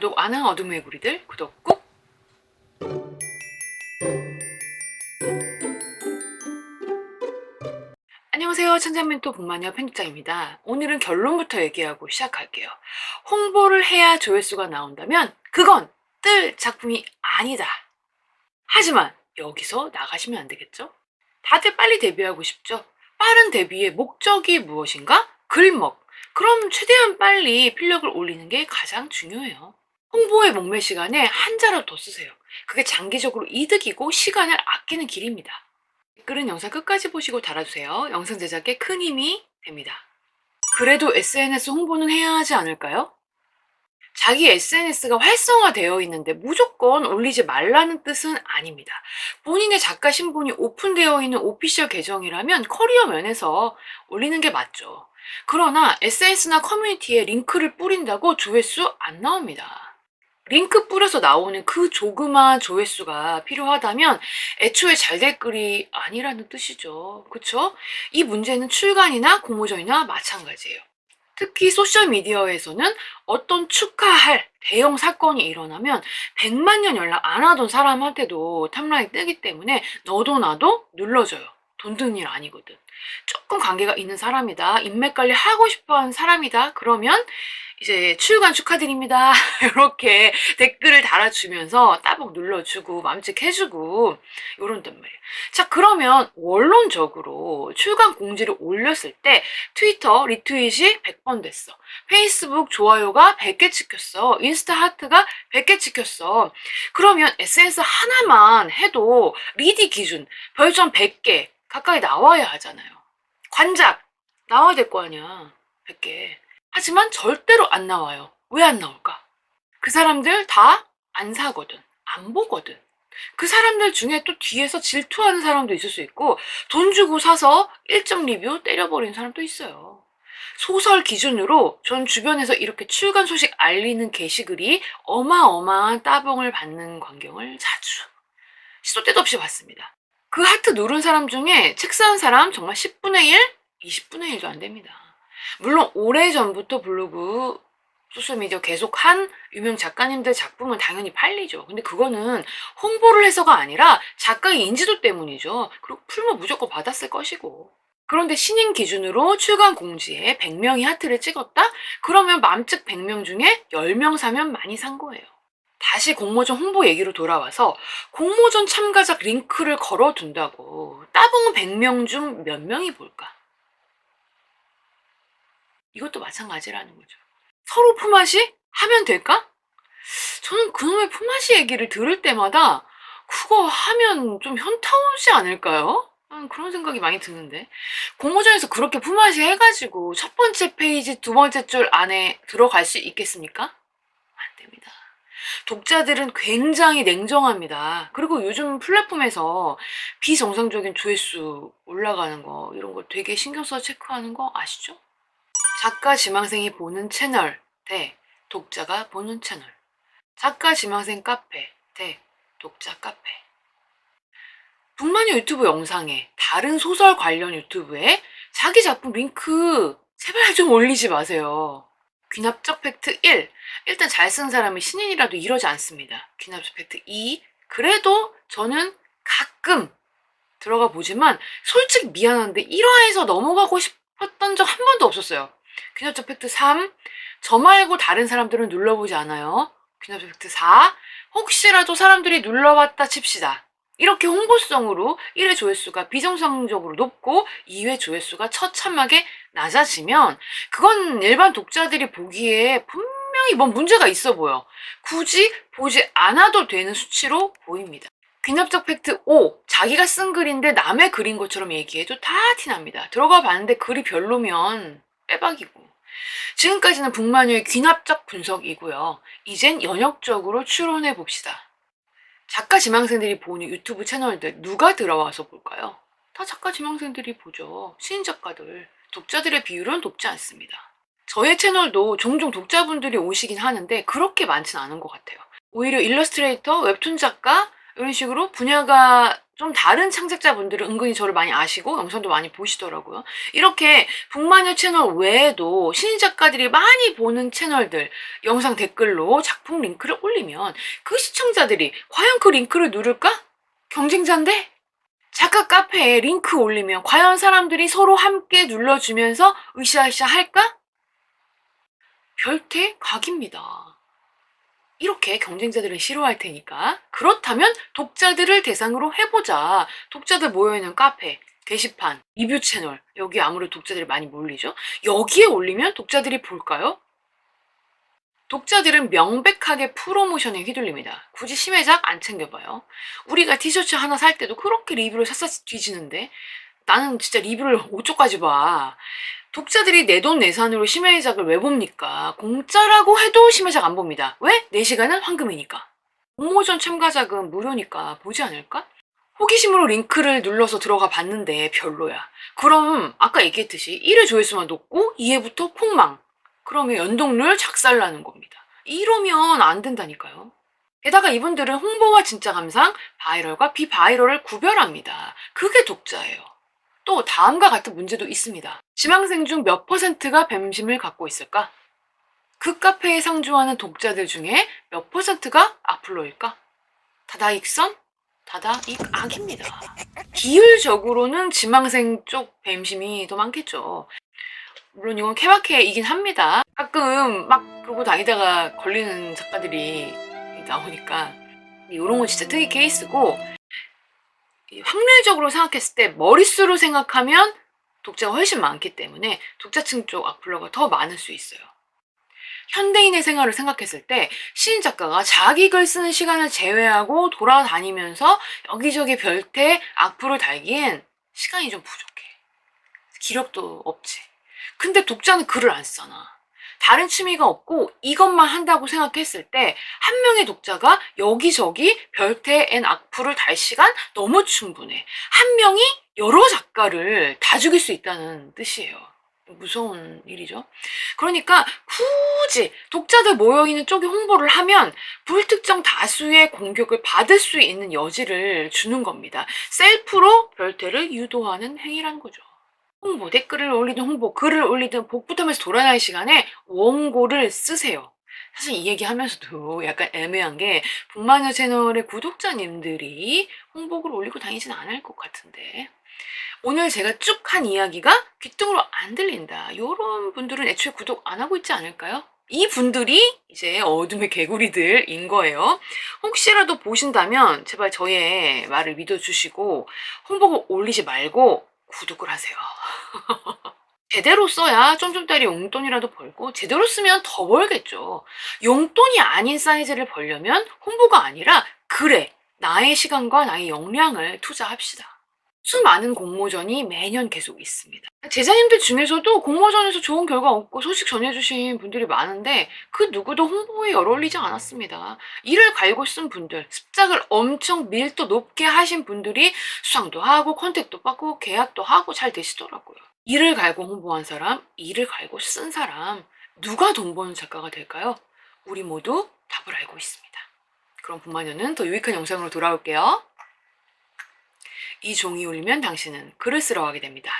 구독 안 한 어둠의 구리들 구독 꾹! 안녕하세요. 천장멘토 복마녀 편집장입니다. 오늘은 결론부터 얘기하고 시작할게요. 홍보를 해야 조회수가 나온다면 그건 뜰 작품이 아니다. 하지만 여기서 나가시면 안 되겠죠? 다들 빨리 데뷔하고 싶죠? 빠른 데뷔의 목적이 무엇인가? 글먹. 그럼 최대한 빨리 필력을 올리는 게 가장 중요해요. 홍보의 목매 시간에 한 자로 더 쓰세요. 그게 장기적으로 이득이고 시간을 아끼는 길입니다. 댓글은 영상 끝까지 보시고 달아주세요. 영상 제작에 큰 힘이 됩니다. 그래도 SNS 홍보는 해야 하지 않을까요? 자기 SNS가 활성화되어 있는데 무조건 올리지 말라는 뜻은 아닙니다. 본인의 작가 신분이 오픈되어 있는 오피셜 계정이라면 커리어 면에서 올리는 게 맞죠. 그러나 SNS나 커뮤니티에 링크를 뿌린다고 조회수 안 나옵니다. 링크 뿌려서 나오는 그 조그마한 조회수가 필요하다면 애초에 잘 될 글이 아니라는 뜻이죠. 그쵸? 이 문제는 출간이나 공모전이나 마찬가지예요. 특히 소셜미디어에서는 어떤 축하할 대형 사건이 일어나면 100만 년 연락 안 하던 사람한테도 탑라인 뜨기 때문에 너도 나도 눌러줘요. 돈 드는 일 아니거든. 조금 관계가 있는 사람이다. 인맥 관리 하고 싶어 하는 사람이다. 그러면 이제 출간 축하드립니다. 이렇게 댓글을 달아주면서 따복 눌러주고 맘찍 해주고 이런단 말이에요. 자 그러면 원론적으로 출간 공지를 올렸을 때 트위터 리트윗이 100번 됐어. 페이스북 좋아요가 100개 찍혔어. 인스타 하트가 100개 찍혔어. 그러면 SNS 하나만 해도 리디 기준 별점 100개 가까이 나와야 하잖아요. 관작 나와야 될 거 아니야. 100개. 하지만 절대로 안 나와요. 왜 안 나올까? 그 사람들 다 안 사거든. 안 보거든. 그 사람들 중에 또 뒤에서 질투하는 사람도 있을 수 있고 돈 주고 사서 1점 리뷰 때려버린 사람도 있어요. 소설 기준으로 전 주변에서 이렇게 출간 소식 알리는 게시글이 어마어마한 따봉을 받는 광경을 자주 시도 때도 없이 봤습니다. 그 하트 누른 사람 중에 책산 사람 정말 10분의 1, 20분의 1도 안 됩니다. 물론 오래전부터 블로그 소셜미디어 계속 한 유명 작가님들 작품은 당연히 팔리죠. 근데 그거는 홍보를 해서가 아니라 작가의 인지도 때문이죠. 그리고 풀면 무조건 받았을 것이고. 그런데 신인 기준으로 출간 공지에 100명이 하트를 찍었다? 그러면 맘측 100명 중에 10명 사면 많이 산 거예요. 다시 공모전 홍보 얘기로 돌아와서 공모전 참가자 링크를 걸어둔다고 따봉은 100명 중 몇 명이 볼까? 이것도 마찬가지라는 거죠. 서로 품앗이 하면 될까? 저는 그놈의 품앗이 얘기를 들을 때마다 그거 하면 좀 현타 오지 않을까요? 음, 그런 생각이 많이 드는데. 공모전에서 그렇게 품앗이 해가지고 첫 번째 페이지, 두 번째 줄 안에 들어갈 수 있겠습니까? 안 됩니다. 독자들은 굉장히 냉정합니다. 그리고 요즘 플랫폼에서 비정상적인 조회수 올라가는 거, 이런 거 되게 신경 써 체크하는 거 아시죠? 작가 지망생이 보는 채널 대 독자가 보는 채널. 작가 지망생 카페 대 독자 카페. 북마녀 유튜브 영상에 다른 소설 관련 유튜브에 자기 작품 링크 제발 좀 올리지 마세요. 귀납적 팩트 1. 일단 잘 쓴 사람이 신인이라도 이러지 않습니다. 귀납적 팩트 2. 그래도 저는 가끔 들어가 보지만 솔직히 미안한데 1화에서 넘어가고 싶었던 적 한 번도 없었어요. 귀납적 팩트 3. 저 말고 다른 사람들은 눌러보지 않아요. 귀납적 팩트 4. 혹시라도 사람들이 눌러봤다 칩시다. 이렇게 홍보성으로 1회 조회수가 비정상적으로 높고 2회 조회수가 처참하게 낮아지면 그건 일반 독자들이 보기에 분명히 뭔 문제가 있어 보여. 굳이 보지 않아도 되는 수치로 보입니다. 귀납적 팩트 5. 자기가 쓴 글인데 남의 글인 것처럼 얘기해도 다 티납니다. 들어가 봤는데 글이 별로면 빼박이고. 지금까지는 북마녀의 귀납적 분석이고요. 이젠 연역적으로 추론해 봅시다. 작가 지망생들이 보는 유튜브 채널들 누가 들어와서 볼까요? 다 작가 지망생들이 보죠. 신인 작가들. 독자들의 비율은 높지 않습니다. 저의 채널도 종종 독자분들이 오시긴 하는데 그렇게 많지는 않은 것 같아요. 오히려 일러스트레이터, 웹툰 작가 이런 식으로 분야가 좀 다른 창작자분들은 은근히 저를 많이 아시고 영상도 많이 보시더라고요. 이렇게 북마녀 채널 외에도 신인 작가들이 많이 보는 채널들 영상 댓글로 작품 링크를 올리면 그 시청자들이 과연 그 링크를 누를까? 경쟁자인데? 작가 카페에 링크 올리면 과연 사람들이 서로 함께 눌러주면서 으쌰으쌰 할까? 별태 각입니다. 이렇게 경쟁자들은 싫어할 테니까 그렇다면 독자들을 대상으로 해보자. 독자들 모여있는 카페, 게시판, 리뷰 채널 여기 아무래도 독자들이 많이 몰리죠. 여기에 올리면 독자들이 볼까요? 독자들은 명백하게 프로모션에 휘둘립니다. 굳이 심해작 안 챙겨봐요. 우리가 티셔츠 하나 살 때도 그렇게 리뷰를 샅샅이 뒤지는데 나는 진짜 리뷰를 5초까지 봐. 독자들이 내 돈 내산으로 심해작을 왜 봅니까? 공짜라고 해도 심해작 안 봅니다. 왜? 내 시간은 황금이니까. 공모전 참가작은 무료니까 보지 않을까? 호기심으로 링크를 눌러서 들어가 봤는데 별로야. 그럼 아까 얘기했듯이 1회 조회수만 높고 2회부터 폭망. 그러면 연동률 작살나는 겁니다. 이러면 안 된다니까요. 게다가 이분들은 홍보와 진짜 감상, 바이럴과 비바이럴을 구별합니다. 그게 독자예요. 또 다음과 같은 문제도 있습니다. 지망생 중 몇 퍼센트가 뱀심을 갖고 있을까? 그 카페에 상주하는 독자들 중에 몇 퍼센트가 악플러일까? 다다익선? 다다익악입니다. 비율적으로는 지망생 쪽 뱀심이 더 많겠죠. 물론 이건 케바케이긴 합니다. 가끔 막 그러고 다니다가 걸리는 작가들이 나오니까 이런 건 진짜 특이 케이스고 이 확률적으로 생각했을 때 머릿수로 생각하면 독자가 훨씬 많기 때문에 독자층 쪽 악플러가 더 많을 수 있어요. 현대인의 생활을 생각했을 때 시인 작가가 자기 글 쓰는 시간을 제외하고 돌아다니면서 여기저기 별태 악플을 달기엔 시간이 좀 부족해. 기력도 없지. 근데 독자는 글을 안 써나. 다른 취미가 없고 이것만 한다고 생각했을 때 한 명의 독자가 여기저기 별태 앤 악플을 달 시간 너무 충분해. 한 명이 여러 작가를 다 죽일 수 있다는 뜻이에요. 무서운 일이죠. 그러니까 굳이 독자들 모여있는 쪽에 홍보를 하면 불특정 다수의 공격을 받을 수 있는 여지를 주는 겁니다. 셀프로 별태를 유도하는 행위라는 거죠. 홍보, 댓글을 올리든 홍보, 글을 올리든 복붙하면서 돌아다닐 시간에 원고를 쓰세요. 사실 이 얘기 하면서도 약간 애매한 게 북마녀 채널의 구독자님들이 홍보글 올리고 다니진 않을 것 같은데 오늘 제가 쭉 한 이야기가 귀뚱으로 안 들린다. 이런 분들은 애초에 구독 안 하고 있지 않을까요? 이 분들이 이제 어둠의 개구리들인 거예요. 혹시라도 보신다면 제발 저의 말을 믿어주시고 홍보글 올리지 말고 구독을 하세요. 제대로 써야 좀좀짜리 용돈이라도 벌고 제대로 쓰면 더 벌겠죠. 용돈이 아닌 사이즈를 벌려면 홍보가 아니라 그래 나의 시간과 나의 역량을 투자합시다. 수많은 공모전이 매년 계속 있습니다. 제자님들 중에서도 공모전에서 좋은 결과 얻고 소식 전해주신 분들이 많은데 그 누구도 홍보에 열올리지 않았습니다. 이를 갈고 쓴 분들, 습작을 엄청 밀도 높게 하신 분들이 수상도 하고 컨택도 받고 계약도 하고 잘 되시더라고요. 이를 갈고 홍보한 사람, 이를 갈고 쓴 사람, 누가 돈 버는 작가가 될까요? 우리 모두 답을 알고 있습니다. 그럼 분마녀는 더 유익한 영상으로 돌아올게요. 이 종이 울리면 당신은 글을 쓰러 가게 됩니다.